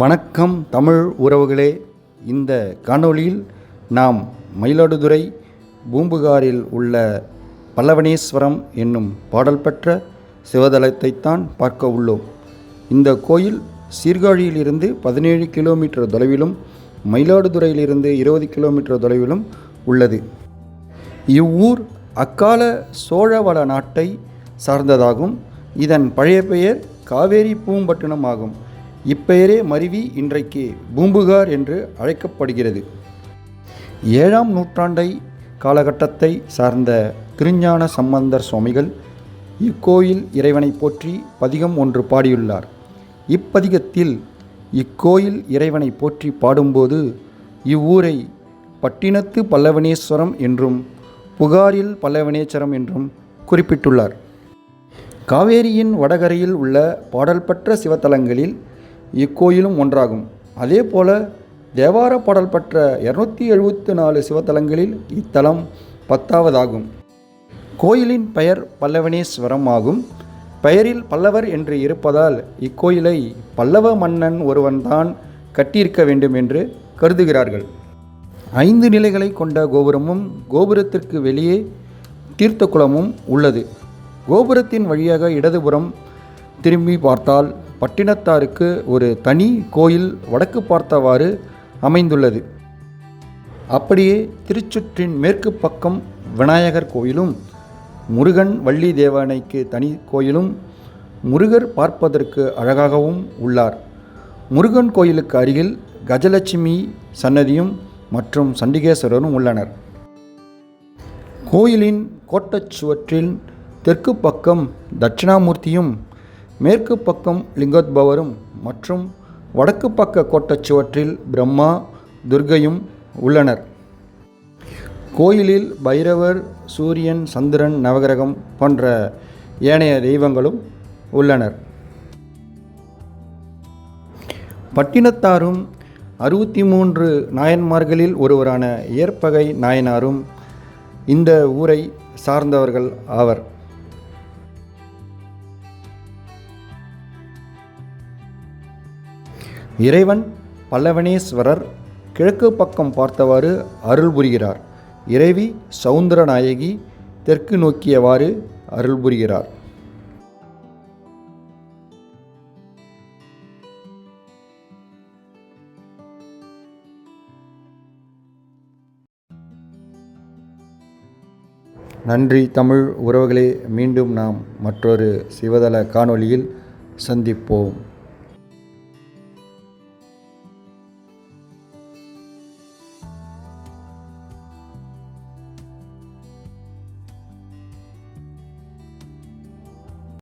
வணக்கம் தமிழ் உறவுகளே. இந்த காணொளியில் நாம் மயிலாடுதுறை பூம்புகாரில் உள்ள பல்லவனேஸ்வரம் என்னும் பாடல் பெற்ற சிவதலத்தைத்தான் பார்க்க உள்ளோம். இந்த கோயில் சீர்காழியிலிருந்து பதினேழு கிலோமீட்டர் தொலைவிலும் மயிலாடுதுறையிலிருந்து இருபது கிலோமீட்டர் தொலைவிலும் உள்ளது. இவ்வூர் அக்கால சோழவள நாட்டை சார்ந்ததாகும். இதன் பழைய பெயர் காவேரி பூம்பட்டினம் ஆகும். இப்பெயரே மருவி இன்றைக்கு பூம்புகார் என்று அழைக்கப்படுகிறது. ஏழாம் நூற்றாண்டை காலகட்டத்தை சார்ந்த திருஞான சம்பந்தர் சுவாமிகள் இக்கோயில் இறைவனை போற்றி பதிகம் ஒன்று பாடியுள்ளார். இப்பதிகத்தில் இக்கோயில் இறைவனை போற்றி பாடும்போது இவ்வூரை பட்டினத்து பல்லவனேஸ்வரம் என்றும் புகாரில் பல்லவனேஸ்வரம் என்றும் குறிப்பிட்டுள்ளார். காவேரியின் வடகரையில் உள்ள பாடல்பற்ற சிவத்தலங்களில் இக்கோயிலும் ஒன்றாகும். அதேபோல தேவார பாடல் பெற்ற இரநூத்தி எழுபத்தி நாலு சிவத்தலங்களில் இத்தலம் பத்தாவதாகும். கோயிலின் பெயர் பல்லவனேஸ்வரம் ஆகும். பெயரில் பல்லவர் என்று இருப்பதால் இக்கோயிலை பல்லவ மன்னன் ஒருவன்தான் கட்டியிருக்க வேண்டும் என்று கருதுகிறார்கள். ஐந்து நிலைகளை கொண்ட கோபுரமும் கோபுரத்திற்கு வெளியே தீர்த்த குளமும் உள்ளது. கோபுரத்தின் வழியாக இடதுபுறம் திரும்பி பார்த்தால் பட்டினத்தாருக்கு ஒரு தனி கோயில் வடக்கு பார்த்தவாறு அமைந்துள்ளது. அப்படியே திருச்சுற்றின் மேற்கு பக்கம் விநாயகர் கோயிலும் முருகன் வள்ளி தேவனைக்கு தனி கோயிலும் முருகர் பார்ப்பதற்கு அழகாகவும் உள்ளார். முருகன் கோயிலுக்கு அருகில் கஜலட்சுமி சன்னதியும் மற்றும் சண்டிகேஸ்வரரும் உள்ளனர். கோயிலின் கோட்டச் சுவற்றின் தெற்கு பக்கம் தட்சிணாமூர்த்தியும் மேற்கு பக்கம் லிங்கோத்பவரும் மற்றும் வடக்கு பக்க கோட்டச் சுவற்றில் பிரம்மா துர்கையும் உள்ளனர். கோயிலில் பைரவர் சூரியன் சந்திரன் நவகிரகம் போன்ற ஏனைய தெய்வங்களும் உள்ளனர். பட்டினத்தாரும் அறுபத்தி மூன்று நாயன்மார்களில் ஒருவரான ஏற்பகை நாயனாரும் இந்த ஊரை சார்ந்தவர்கள் ஆவர். இறைவன் பல்லவனேஸ்வரர் கிழக்கு பக்கம் பார்த்தவாறு அருள் புரிகிறார். இறைவி சவுந்தரநாயகி தெற்கு நோக்கியவாறு அருள் புரிகிறார். நன்றி தமிழ் உறவுகளே. மீண்டும் நாம் மற்றொரு சிவதள காணொளியில் சந்திப்போம்.